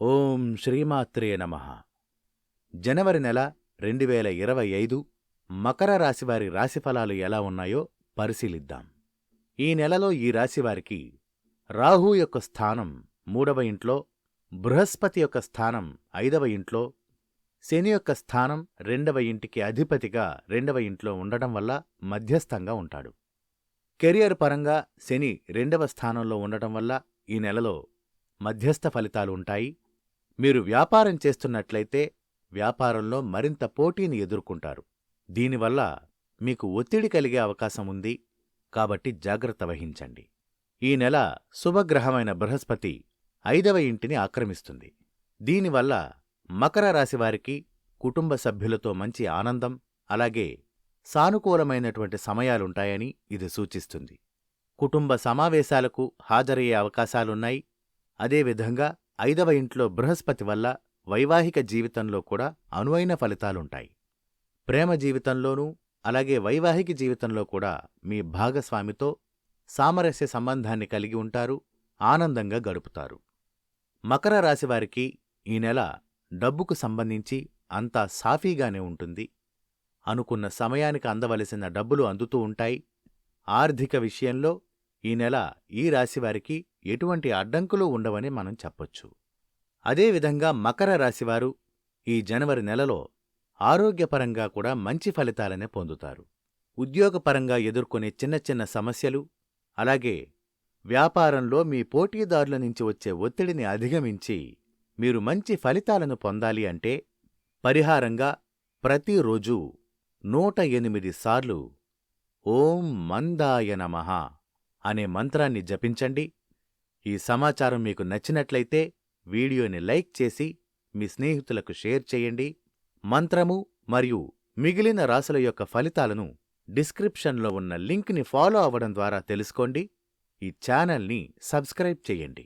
ఓం శ్రీమాత్రే నమ. జనవరి నెల రెండు వేల ఇరవై ఐదు మకర రాశివారి రాశిఫలాలు ఎలా ఉన్నాయో పరిశీలిద్దాం. ఈ నెలలో ఈ రాశివారికి రాహు యొక్క స్థానం మూడవ ఇంట్లో బృహస్పతి యొక్క స్థానం ఐదవ ఇంట్లో శని యొక్క స్థానం రెండవ ఇంటికి అధిపతిగా రెండవ ఇంట్లో ఉండటం వల్ల మధ్యస్థంగా ఉంటాడు. కెరియర్ పరంగా శని రెండవ స్థానంలో ఉండటం వల్ల ఈ నెలలో మధ్యస్థ ఫలితాలు ఉంటాయి. మీరు వ్యాపారం చేస్తున్నట్లయితే వ్యాపారంలో మరింత పోటీని ఎదుర్కొంటారు. దీనివల్ల మీకు ఒత్తిడి కలిగే అవకాశం ఉంది. కాబట్టి జాగ్రత్త వహించండి. ఈ నెల శుభగ్రహమైన బృహస్పతి ఐదవ ఇంటిని ఆక్రమిస్తుంది. దీనివల్ల మకర రాశివారికి కుటుంబ సభ్యులతో మంచి ఆనందం అలాగే సానుకూలమైనటువంటి సమయాలుంటాయని ఇది సూచిస్తుంది. కుటుంబ సమావేశాలకు హాజరయ్యే అవకాశాలున్నాయి. అదేవిధంగా ఐదవ ఇంట్లో బృహస్పతి వల్ల వైవాహిక జీవితంలో కూడా అనువైన ఫలితాలుంటాయి. ప్రేమ జీవితంలోనూ అలాగే వైవాహిక జీవితంలో కూడా మీ భాగస్వామితో సామరస్య సంబంధాన్ని కలిగి ఉంటారు ఆనందంగా గడుపుతారు. మకర రాశివారికి ఈ నెల డబ్బుకు సంబంధించి అంతా సాఫీగానే ఉంటుంది. అనుకున్న సమయానికి అందవలసిన డబ్బులు అందుతూ ఉంటాయి. ఆర్థిక విషయంలో ఈ నెల ఈ రాశివారికి ఎటువంటి అడ్డంకులు ఉండవని మనం చెప్పొచ్చు. అదేవిధంగా మకర రాశివారు ఈ జనవరి నెలలో ఆరోగ్యపరంగా కూడా మంచి ఫలితాలనే పొందుతారు. ఉద్యోగపరంగా ఎదుర్కొనే చిన్న చిన్న సమస్యలు అలాగే వ్యాపారంలో మీ పోటీదారుల నుంచి వచ్చే ఒత్తిడిని అధిగమించి మీరు మంచి ఫలితాలను పొందాలి అంటే పరిహారంగా ప్రతిరోజూ నూట ఎనిమిది సార్లు ఓం మందాయ నమ అనే మంత్రాన్ని జపించండి. ఈ సమాచారం మీకు నచ్చినట్లయితే వీడియోని లైక్ చేసి మీ స్నేహితులకు షేర్ చేయండి. మంత్రము మరియు మిగిలిన రాసుల యొక్క ఫలితాలను డిస్క్రిప్షన్లో ఉన్న లింక్ని ఫాలో అవ్వడం ద్వారా తెలుసుకోండి. ఈ ఛానల్ని సబ్స్క్రైబ్ చేయండి.